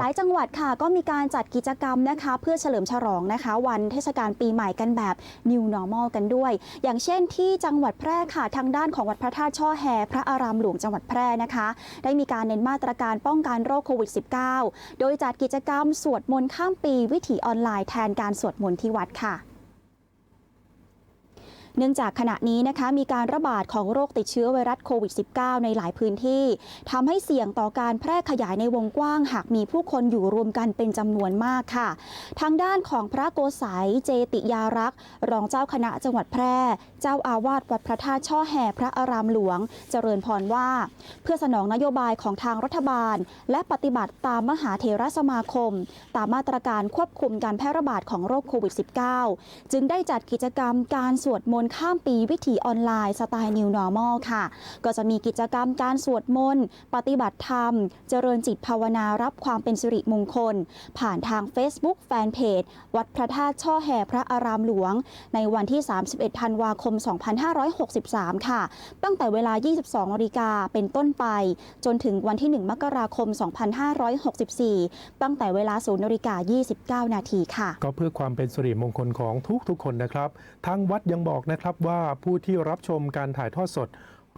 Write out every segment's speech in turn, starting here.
หลายจังหวัดค่ะก็มีการจัดกิจกรรมนะคะ เพื่อเฉลิมฉลองนะคะ วันเทศกาลปีใหม่กันแบบ New Normal กันด้วย อย่างเช่นที่จังหวัดแพร่ค่ะทางด้านของวัดพระธาตุช่อแฮพระอารามหลวงจังหวัดแพร่นะคะ ได้มีการเน้นมาตรการป้องกันโรคโควิด -19 โดยจัดกิจกรรมสวดมนต์ข้ามปีวิถีออนไลน์แทนการสวดมนต์ที่วัดค่ะ เนื่องจากขณะนี้นะคะมีการระบาดของโรคติดเชื้อไวรัสโควิด -19 ในหลายพื้นที่ทำให้เสี่ยงต่อการแพร่ขยายในวงกว้าง หากมีผู้คนอยู่รวมกันเป็นจำนวนมากค่ะ ทางด้านของพระโกสัยเจติยารักษ์รองเจ้าคณะจังหวัดแพร่ เจ้าอาวาสวัดพระธาตุช่อแห่พระอารามหลวง เจริญพรว่า เพื่อสนองนโยบายของทางรัฐบาล และปฏิบัติตามมหาเถรสมาคม ตามมาตรการควบคุมการแพร่ระบาดของโรคโควิด -19 จึงได้จัดกิจกรรมการสวดมนต์ข้ามปีวิถีออนไลน์สไตล์ New Normal ค่ะ ก็จะมีกิจกรรมการสวดมนต์ปฏิบัติธรรม เจริญจิตภาวนารับความเป็นสิริมงคล ผ่านทาง Facebook แฟนเพจวัดพระธาตุช่อแห่พระอารามหลวง ในวันที่ 31 ธันวาคม 2563 ค่ะ ตั้งแต่เวลา 22นาฬิกาเป็นต้นไป จนถึงวันที่ 1 มกราคม 2564 ตั้งแต่เวลา0นาฬิกา 29 นาทีค่ะ ก็เพื่อความเป็นสิริมงคลของทุกๆคนนะครับ ทางวัดยังบอกนะครับว่าผู้ที่รับชมการถ่ายทอดสด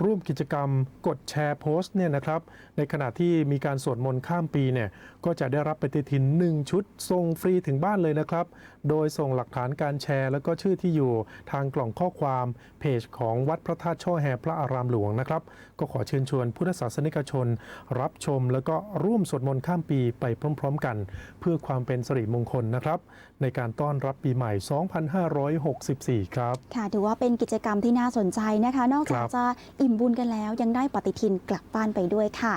ร่วมกิจกรรมกดแชร์โพสต์เนี่ยนะครับ ในขณะที่มีการสวดมนต์ข้ามปีเนี่ยก็จะได้รับปฏิทิน 1 ชุดส่งฟรีถึงบ้านเลยนะครับ โดยส่งหลักฐานการแชร์ แล้วก็ชื่อที่อยู่ทางกล่องข้อความเพจของวัดพระธาตุช่อแฮพระอารามหลวงนะครับ ก็ขอเชิญชวนพุทธศาสนิกชน รับชม แล้วก็ร่วมสวดมนต์ข้ามปีไปพร้อม ๆ กัน เพื่อความเป็นสิริมงคลนะครับ ในการต้อนรับปีใหม่ 2564 ครับค่ะถือว่าเป็นกิจกรรมที่น่าสนใจนะคะ นอกจากครับจะอิ่มบุญกันแล้วยังได้ปฏิทินกลับบ้านไปด้วยค่ะ